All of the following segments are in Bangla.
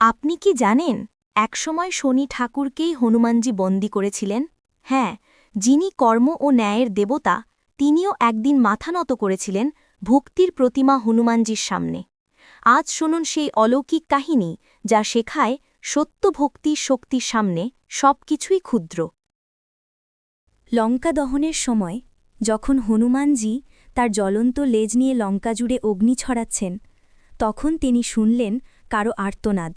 আপনি কি জানেন, একসময় শনি ঠাকুরকেই হনুমানজি বন্দী করেছিলেন? হ্যাঁ যিনি কর্ম ও ন্যায়ের দেবতা, তিনিও একদিন মাথা নত করেছিলেন ভক্তির প্রতিমা হনুমানজির সামনে। আজ শুনুন সেই অলৌকিক কাহিনী, যা শেখায় সত্য ভক্তি শক্তির সামনে সবকিছুই ক্ষুদ্র। লঙ্কা দহনের সময়, যখন হনুমানজি তার জ্বলন্ত লেজ নিয়ে লঙ্কা জুড়ে অগ্নি ছড়াচ্ছেন, তখন তিনি শুনলেন কারও আর্তনাদ।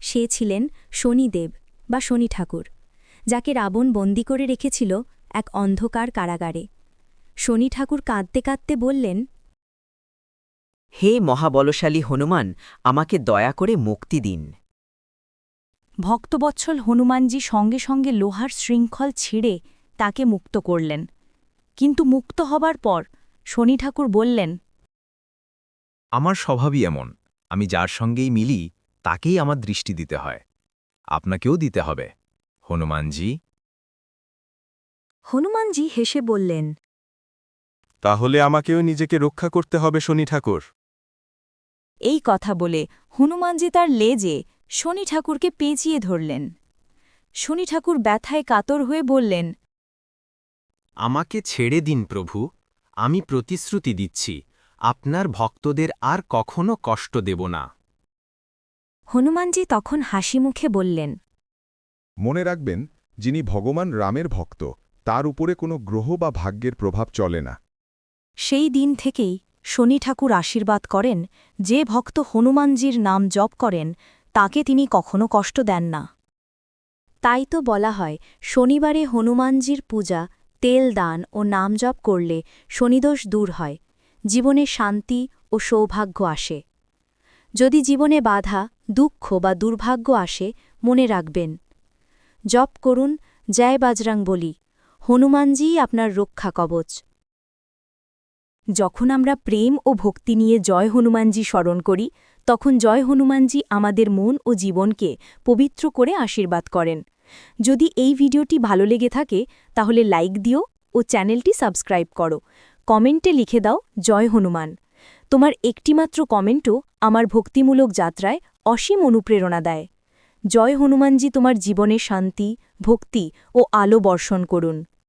সে ছিলেন শনিদেব বা শনি ঠাকুর যাকে রাবণ বন্দি করে রেখেছিল এক অন্ধকার কারাগারে। শনি ঠাকুর কাঁদতে কাঁদতে বললেন হে মহাবলশালী হনুমান আমাকে দয়া করে মুক্তি দিন। ভক্তবৎসল হনুমানজি সঙ্গে সঙ্গে লোহার শৃঙ্খল ছিঁড়ে তাকে মুক্ত করলেন। কিন্তু মুক্ত হবার পর শনি ঠাকুর বললেন আমার স্বভাবই এমন আমি যার সঙ্গেই মিলি তাকেই আমার দৃষ্টি দিতে হয়। আপনাকেও দিতে হবে। হনুমানজি? হনুমানজি হেসে বললেন তাহলে আমাকেও নিজেকে রক্ষা করতে হবে শনি ঠাকুর। এই কথা বলে হনুমানজি তার লেজে শনি ঠাকুরকে পেঁচিয়ে ধরলেন। শনি ঠাকুর ব্যথায় কাতর হয়ে বললেন আমাকে ছেড়ে দিন প্রভু আমি প্রতিশ্রুতি দিচ্ছি আপনার ভক্তদের আর কখনো কষ্ট দেব না। হনুমানজি তখন হাসি মুখে বললেন মনে রাখবেন যিনি ভগবান রামের ভক্ত তার উপরে কোনো গ্রহ বা ভাগ্যের প্রভাব চলে না। সেই দিন থেকেই শনি ঠাকুর আশীর্বাদ করেন যে ভক্ত হনুমানজির নাম জপ করেন তাকে তিনি কখনো কষ্ট দেন না। তাই তো বলা হয় শনিবারে হনুমানজির পূজা তেল দান ও নাম জপ করলে শনিদোষ দূর হয় জীবনে শান্তি ও সৌভাগ্য আসে। যদি জীবনে বাধা দুঃখ বা দুর্ভাগ্য আসে, মনে রাখবেন। জপ করুন, জয় বাজরাং বলি হনুমানজিই আপনার রক্ষা কবচ। যখন আমরা প্রেম ও ভক্তি নিয়ে জয় হনুমানজি স্মরণ করি, তখন জয় হনুমানজি আমাদের মন ও জীবনকে পবিত্র করে আশীর্বাদ করেন। যদি এই ভিডিওটি ভালো লেগে থাকে, তাহলে লাইক দিও ও চ্যানেলটি সাবস্ক্রাইব করো। কমেন্টে লিখে দাও, জয় হনুমান। তোমার একটিমাত্র কমেন্টও আমার ভক্তিমূলক যাত্রায় অসীম অনুপ্রেরণা দেয়। জয় হনুমানজি তোমার জীবনে শান্তি ভক্তি ও আলো বর্ষণ করুন।